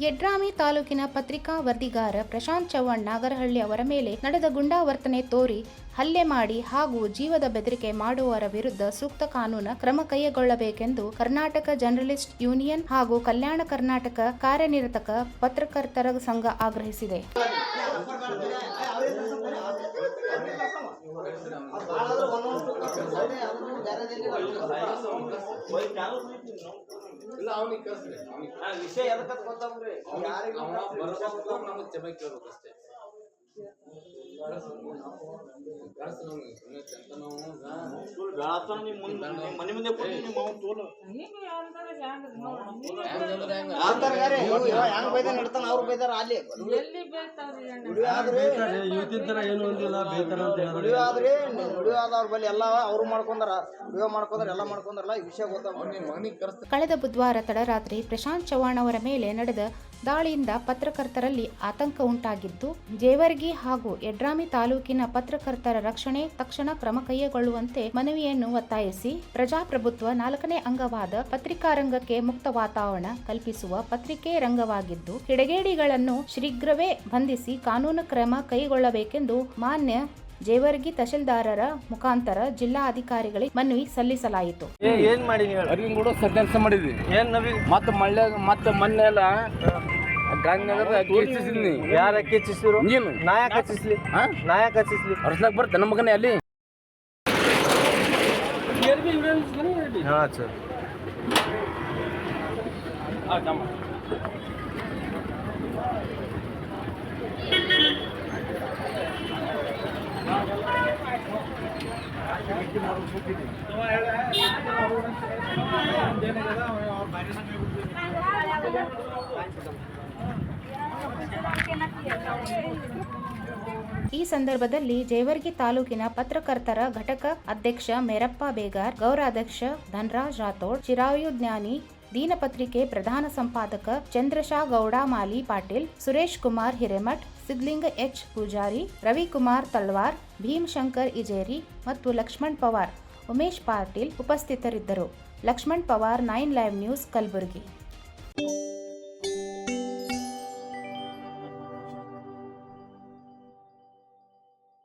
ಯಡ್ರಾಮಿ ತಾಲೂಕಿನ ಪತ್ರಿಕಾ ವರದಿಗಾರ ಪ್ರಶಾಂತ್ ಚವ್ಹಾಣ್ ನಾಗರಹಳ್ಳಿ ಅವರ ಮೇಲೆ ನಡೆದ ಗುಂಡಾವರ್ತನೆ ತೋರಿ ಹಲ್ಲೆ ಮಾಡಿ ಹಾಗೂ ಜೀವದ ಬೆದರಿಕೆ ಮಾಡುವವರ ವಿರುದ್ಧ ಸೂಕ್ತ ಕಾನೂನು ಕ್ರಮ ಕೈಗೊಳ್ಳಬೇಕೆಂದು ಕರ್ನಾಟಕ ಜರ್ನಲಿಸ್ಟ್ ಯೂನಿಯನ್ ಹಾಗೂ ಕಲ್ಯಾಣ ಕರ್ನಾಟಕ ಕಾರ್ಯನಿರತಕ ಪತ್ರಕರ್ತರ ಸಂಘ ಆಗ್ರಹಿಸಿದೆ. ಇಲ್ಲ ಅವನಿಗೆ ಕಳಿಸ್ರಿ. ವಿಷಯ ಎದಕ್ಕಂತ ಗೊತ್ತಾಗ್ರಿ ಯಾರಿಗೂ ನಮಗೆ ಕ್ಷಮೆ ಕೇಳ್ಬೇಕು ಅಷ್ಟೇ. ಎಲ್ಲ ಅವ್ರು ಎಲ್ಲ ವಿಷಯ ಕಳೆದ ಬುಧವಾರ ತಡರಾತ್ರಿ ಪ್ರಶಾಂತ್ ಚವ್ಹಾಣ್ ಅವರ ಮೇಲೆ ನಡೆದ ದಾಳಿಯಿಂದ ಪತ್ರಕರ್ತರಲ್ಲಿ ಆತಂಕ ಉಂಟಾಗಿದ್ದು ಜೇವರ್ಗಿ ಹಾಗೂ ಯಡ್ರಾಮಿ ತಾಲೂಕಿನ ಪತ್ರಕರ್ತರ ರಕ್ಷಣೆ ತಕ್ಷಣ ಕ್ರಮ ಕೈಗೊಳ್ಳುವಂತೆ ಮನವಿಯನ್ನು ಒತ್ತಾಯಿಸಿ ಪ್ರಜಾಪ್ರಭುತ್ವ ನಾಲ್ಕನೇ ಅಂಗವಾದ ಪತ್ರಿಕಾರಂಗಕ್ಕೆ ಮುಕ್ತ ವಾತಾವರಣ ಕಲ್ಪಿಸುವ ಪತ್ರಿಕೆ ರಂಗವಾಗಿದ್ದು ಕಿಡಿಗೇಡಿಗಳನ್ನು ಶೀಘ್ರವೇ ಬಂಧಿಸಿ ಕಾನೂನು ಕ್ರಮ ಕೈಗೊಳ್ಳಬೇಕೆಂದು ಮಾನ್ಯ ಜೇವರ್ಗಿ ತಹಶೀಲ್ದಾರರ ಮುಖಾಂತರ ಜಿಲ್ಲಾ ಅಧಿಕಾರಿಗಳಿಗೆ ಮನವಿ ಸಲ್ಲಿಸಲಾಯಿತು. ಏನ್ ಕೂಡ ಮಾಡಿದ್ವಿ. ಏನ್ ನವಿ ಮತ್ತೆ ಮಳೆ ಮತ್ತೆ ಮೊನ್ನೆ ಎಲ್ಲ ಗಾಂಧಿನಗರ ಹೆಚ್ಚಿಸಿದ್ನಿ ಯಾರ ಹಚ್ಚಿಸಿರು ನೀನು ನಾ ಯಾಕೆ ಹಚ್ಚಿಸ್ಲಿ ಹಾ ನಾ ಯಾಕೆ ಹಚ್ಚಿಸ್ಲಿ ಅರ್ಸ್ಲಾಕ್ ಬರ್ತೆ ನಮ್ಮ ಮಗನೇ ಅಲ್ಲಿ ಹಾ ಸರ್ ಈ ಸಂದರ್ಭದಲ್ಲಿ ಜೇವರ್ಗಿ ತಾಲೂಕಿನ ಪತ್ರಕರ್ತರ ಘಟಕ ಅಧ್ಯಕ್ಷ ಮೇರಪ್ಪ ಬೇಗಾರ್, ಗೌರಾಧ್ಯಕ್ಷ ಧನರಾಜ್ ರಾಥೋಡ್, ಚಿರಾಯು ಜ್ಞಾನಿ, ದೀನಪತ್ರಿಕೆ ಪ್ರಧಾನ ಸಂಪಾದಕ ಚಂದ್ರಶಾ ಗೌಡ, ಮಾಲಿ ಪಾಟೀಲ್, ಸುರೇಶ್ ಕುಮಾರ್ ಹಿರೇಮಠ್ ಸಿದ್ಲಿಂಗ ಎಚ್. ಪೂಜಾರಿ, ರವಿಕುಮಾರ್ ತಳ್ವಾರ್ ಭೀಮಶಂಕರ್ ಇಜೇರಿ ಮತ್ತು ಲಕ್ಷ್ಮಣ್ ಪವಾರ್, ಉಮೇಶ್ ಪಾಟೀಲ್ ಉಪಸ್ಥಿತರಿದ್ದರು. Lakshman Pawar, nine live news Kalaburagi.